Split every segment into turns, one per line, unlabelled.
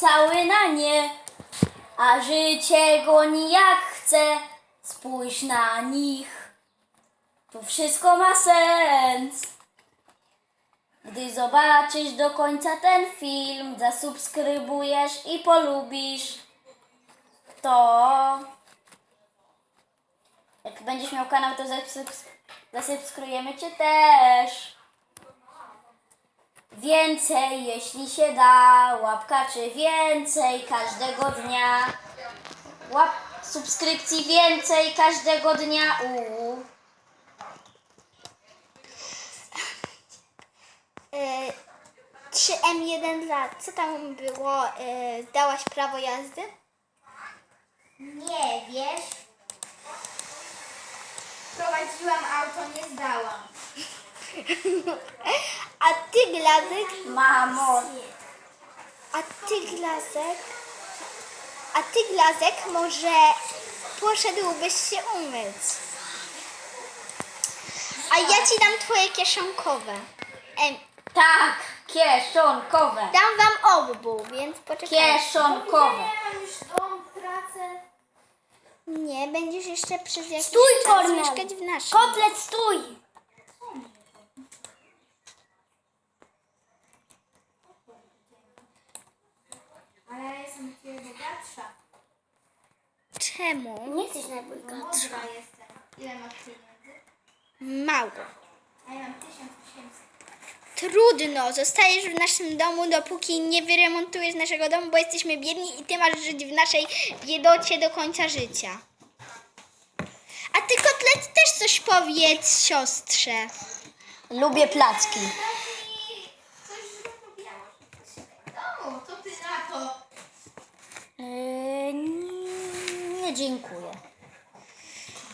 cały na nie, a życie goni jak chce. Spójrz na nich, to wszystko ma sens. Gdy zobaczysz do końca ten film, zasubskrybujesz i polubisz, to jak będziesz miał kanał, to zasubs- zasubskrybujemy Cię też. Więcej, jeśli się da, łapka czy więcej każdego dnia. Łap subskrypcji więcej każdego dnia. Uuu.
E, 3M1 lat. Co tam było? E, zdałaś prawo jazdy?
Nie, wiesz? Prowadziłam auto, nie zdałam.
A ty, Glazek?
Mamo,
A ty, Glazek? A ty, Glazek, może poszedłbyś się umyć? A ja ci dam twoje kieszonkowe. Em,
tak, kieszonkowe.
dam wam obu, więc poczekaj.
Kieszonkowe.
Ja mam już dom, pracę.
Nie, będziesz jeszcze przez jakiś
Stój,
czas
Kornel!
mieszkać w naszym.
Kotlet, stój!
Ale ja jestem od ciebie bogatsza.
Czemu?
Nie jesteś najbogatsza.
Ile masz pieniędzy?
Mało.
A ja mam 1800.
Trudno, zostajesz w naszym domu, dopóki nie wyremontujesz naszego domu, bo jesteśmy biedni i ty masz żyć w naszej biedocie do końca życia. A ty, kotlet, też coś powiedz siostrze.
Lubię placki.
Coś zrobiłaś. No, co ty na to?
Yy, nie dziękuję.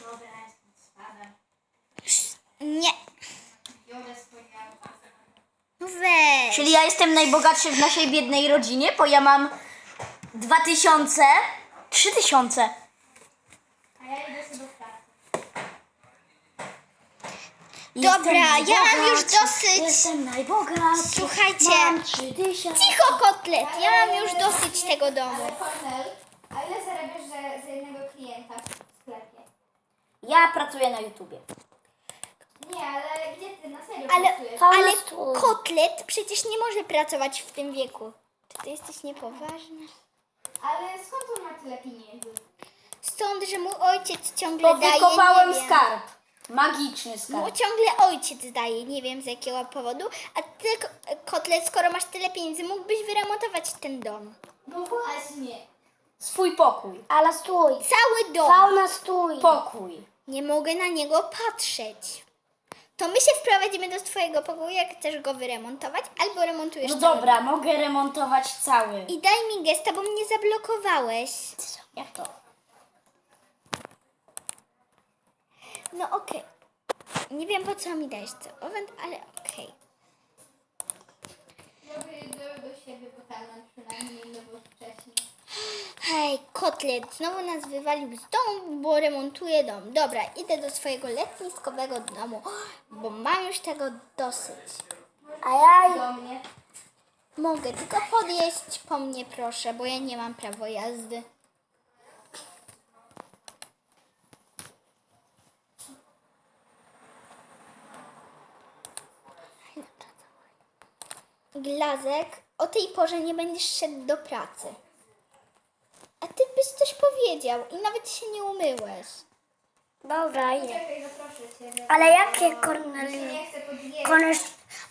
Dobra, jestem spadam.
Nie. No weź.
Czyli ja jestem najbogatszy w naszej biednej rodzinie, bo ja mam 2000, 3000.
A ja idę sobie do pracy.
Dobra, ja mam już dosyć.
Jestem najbogatszy.
Słuchajcie.
Mam 3000.
Cicho, kotlet, ja mam już dosyć tego domu.
A ile zarabiasz za, za jednego klienta w sklepie?
Ja pracuję na YouTubie.
Nie, ale gdzie ty na serio
Ale,
pracujesz?
ale
stój.
kotlet przecież nie może pracować w tym wieku. Czy ty jesteś niepoważny?
Ale skąd on ma tyle pieniędzy?
Stąd, że mój ojciec ciągle
Bo
daje.
wykopałem
nie wiem.
skarb. Magiczny
Mu
skarb.
ciągle ojciec daje, nie wiem z jakiego powodu. A ty, ko- kotlet, skoro masz tyle pieniędzy, mógłbyś wyremontować ten dom.
No właśnie.
Swój pokój.
Ale stój!
Cały dom.
Fauna stój!
Pokój.
Nie mogę na niego patrzeć. To my się wprowadzimy do twojego pokoju, jak chcesz go wyremontować, albo remontujesz
No
cały
dobra, mogę remontować cały.
I daj mi gesta, bo mnie zablokowałeś.
Jak to?
No okej. Nie wiem po co mi dajesz co ovent, ale okej.
Ja wyjdę do siebie, bo tam mam przynajmniej nowocześnie.
Hej, kotlet, znowu nas wywalił z domu, bo remontuje dom. Dobra, idę do swojego letniskowego domu, bo mam już tego dosyć.
A ja
Do mnie.
Mogę tylko podjeść po mnie, proszę, bo ja nie mam prawa jazdy. Glazek, o tej porze nie będziesz szedł do pracy. A ty byś coś powiedział i nawet się nie umyłeś.
Dobra, idę.
Czekaj, zaproszę cię.
Ale jakie Kornel...
Nie chcę podjechać.
Kornel...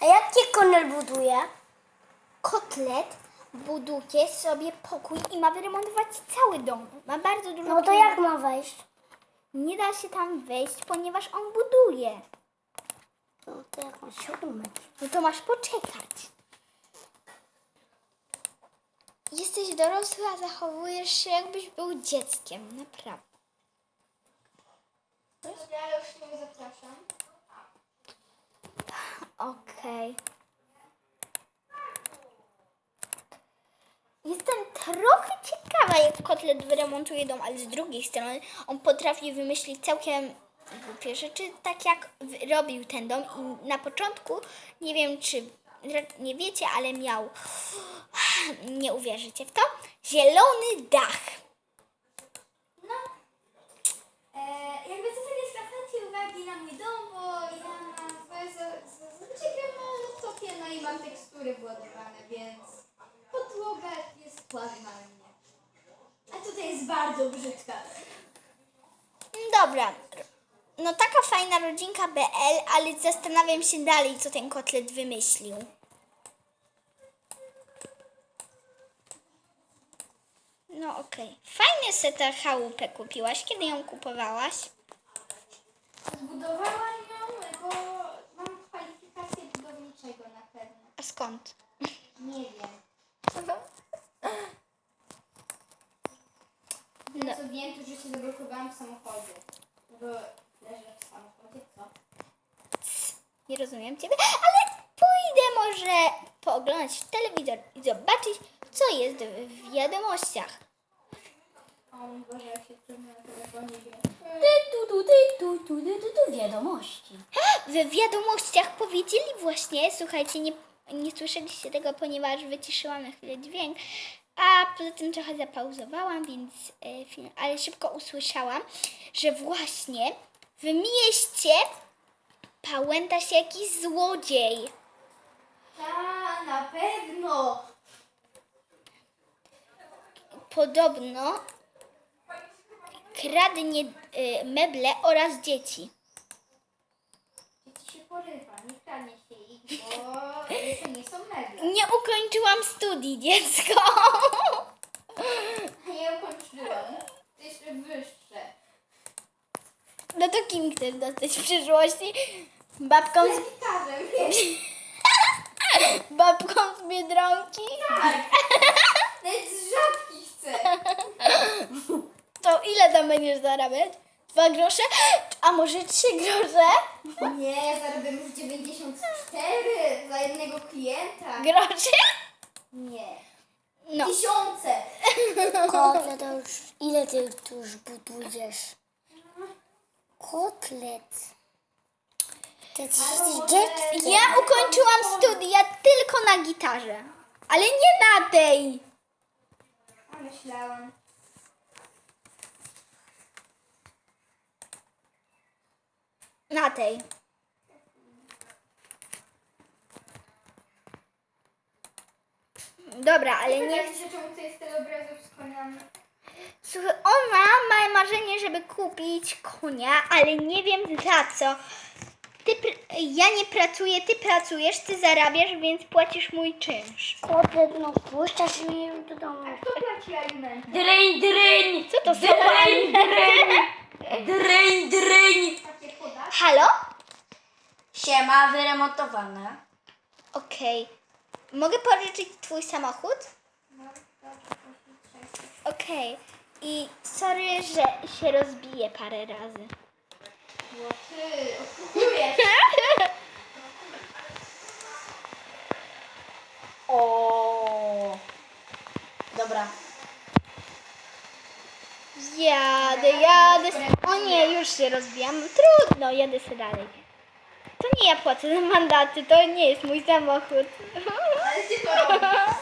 A jakie Kornel buduje?
Kotlet buduje sobie pokój i ma wyremontować cały dom. Ma bardzo dużo
No to
pieniędzy.
jak ma wejść?
Nie da się tam wejść, ponieważ on buduje.
No to jak ma się umyć?
No to masz poczekać. Jesteś dorosły, a zachowujesz się jakbyś był dzieckiem. Naprawdę.
Ja już nie zapraszam.
Okej. Jestem trochę ciekawa, jak kotlet wyremontuje dom, ale z drugiej strony on potrafi wymyślić całkiem głupie rzeczy, tak jak robił ten dom i na początku nie wiem, czy nie wiecie, ale miał, nie uwierzycie w to, zielony dach.
No, e, jakby to nie zwracacie uwagi na mój dom, bo ja mam gram na laptopie, no i mam tekstury władowane, więc podłoga jest ładna mnie. A tutaj jest bardzo brzydka.
Dobra, no taka fajna rodzinka BL, ale zastanawiam się dalej, co ten kotlet wymyślił. No okej. Fajnie se tę chałupę kupiłaś. Kiedy ją kupowałaś?
Zbudowałam ją, bo mam kwalifikację budowniczego na pewno.
A skąd?
Nie wiem. No. co wiem, to że się zablokowałam w samochodzie. Bo leżę w samochodzie, co?
Nie rozumiem ciebie, ale pójdę może pooglądać telewizor i zobaczyć, co jest w wiadomościach.
Mój Boże, jak się trudno na telefonie gra.
Ty tu, tu, ty tu, tu, ty tu, tu, wiadomości.
W wiadomościach powiedzieli właśnie, słuchajcie, nie, nie słyszeliście tego, ponieważ wyciszyłam na chwilę dźwięk, a poza tym trochę zapauzowałam, więc e, film, ale szybko usłyszałam, że właśnie w mieście pałęta się jakiś złodziej.
Ta, na pewno!
Podobno kradnie e, meble oraz dzieci.
Dzieci się porywa, nie kradnie się ich, bo to nie są meble.
Nie ukończyłam studii, dziecko.
Ja ukończyłam. Jeszcze wyższe.
No to kim chcesz dostać w przyszłości? Babką z,
Lekarzem,
babką z Biedronki?
tak. Nawet z żabki chcę.
To ile tam będziesz zarabiać? Dwa grosze? A może trzy grosze?
Nie, ja zarabiam już 94 za jednego klienta.
Grosze?
Nie.
No.
Tysiące.
Kotlet to już... Ile ty tu już budujesz? Kotlet. Ty jesteś dzieckiem.
Ja ukończyłam studia tylko na gitarze. Ale nie na tej.
A myślałam.
Na tej. Dobra, ale nie...
Czemu to jest tyle obrazów z koniami.
Słuchaj, ona ma marzenie, żeby kupić konia, ale nie wiem za co. Ty, pr- ja nie pracuję, ty pracujesz, ty zarabiasz, więc płacisz mój czynsz.
Kotlet, no puszczasz mnie do domu.
Kto płaci alimenty?
Dryń, dryń!
Co to za
Dryń, dryń! Dryń, dryń!
Halo?
Siema, wyremontowane.
Okej. Mogę pożyczyć twój samochód?
No.
Okej. I sorry, że się rozbije parę razy.
Bo ty oszukujesz.
O. Dobra.
Jadę, jadę. O nie, już się rozbijam. Trudno, jadę sobie dalej. To nie ja płacę za mandaty, to nie jest mój samochód.
Ale ty to robisz.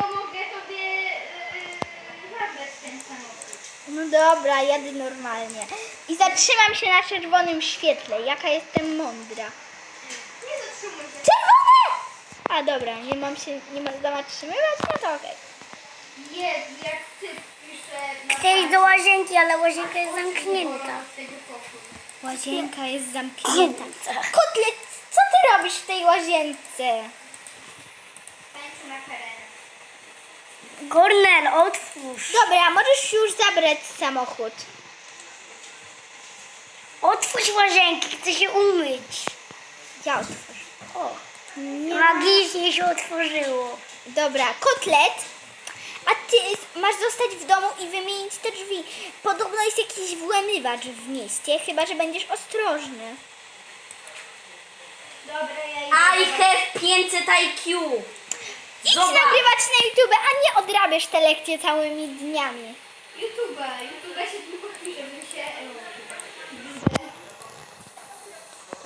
Mogę tobie yy, zabrać ten samochód.
No dobra, jadę normalnie. I zatrzymam się na czerwonym świetle. Jaka jestem mądra.
Nie zatrzymuj się.
Czerwone! A dobra, nie mam się, nie mam zatrzymywać, no to okej.
Jest, jak ty
Chcę iść do łazienki, ale łazienka jest zamknięta.
Łazienka jest zamknięta. Kotlet, co ty robisz w tej łazience?
Kornel, otwórz.
Dobra, możesz już zabrać samochód.
Otwórz łazienki, chcę się umyć.
Ja otworzę.
O, magicznie się otworzyło.
Dobra, kotlet. A ty masz zostać w domu i wymienić te drzwi. Podobno jest jakiś włamywacz w mieście, chyba że będziesz ostrożny.
Dobra, ja idę.
I have 500 IQ.
Idź
Zobacz.
nagrywać na YouTube, a nie odrabiasz te lekcje całymi dniami.
YouTube'a, YouTube'a się tylko pisze, bym się...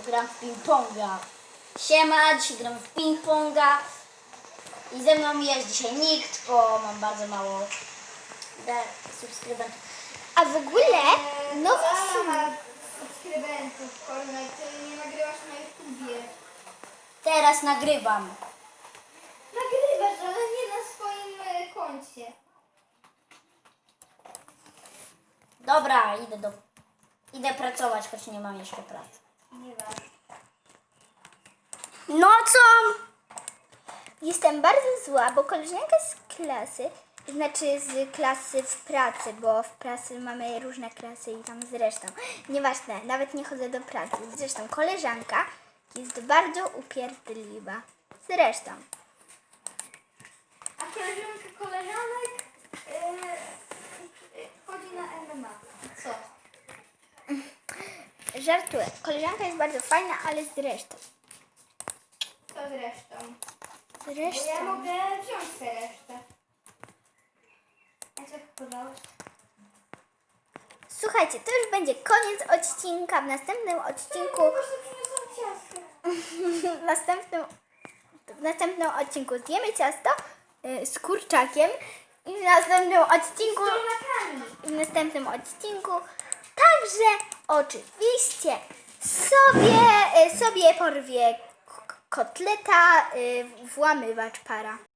Gram w ping-ponga. Siema, dzisiaj gramy w ping-ponga. I ze mną jest dzisiaj nikt, bo mam bardzo mało subskrybentów.
A w ogóle nowy
Ala
film.
ma subskrybentów, Kornel, ty nie nagrywasz na YouTubie.
Teraz nagrywam.
Nagrywasz, ale nie na swoim e, koncie.
Dobra, idę do... Idę pracować, choć nie mam jeszcze pracy.
Nieważne.
No co? Jestem bardzo zła, bo koleżanka z klasy, znaczy z klasy w pracy, bo w pracy mamy różne klasy i tam zresztą. Nieważne, nawet nie chodzę do pracy. Zresztą koleżanka jest bardzo upierdliwa. Zresztą.
A koleżanka koleżanek e, chodzi na MMA. Co?
Żartuję. Koleżanka jest bardzo fajna, ale zresztą.
Co zresztą? Ja mogę wziąć tę resztę. A co kupowałeś?
Słuchajcie, to już będzie koniec odcinka. W następnym odcinku.
Ciasto.
w następnym, w następnym odcinku zjemy ciasto y, z kurczakiem i w następnym odcinku i w następnym odcinku także oczywiście sobie, y, sobie porwie kotleta y, włamywacz para.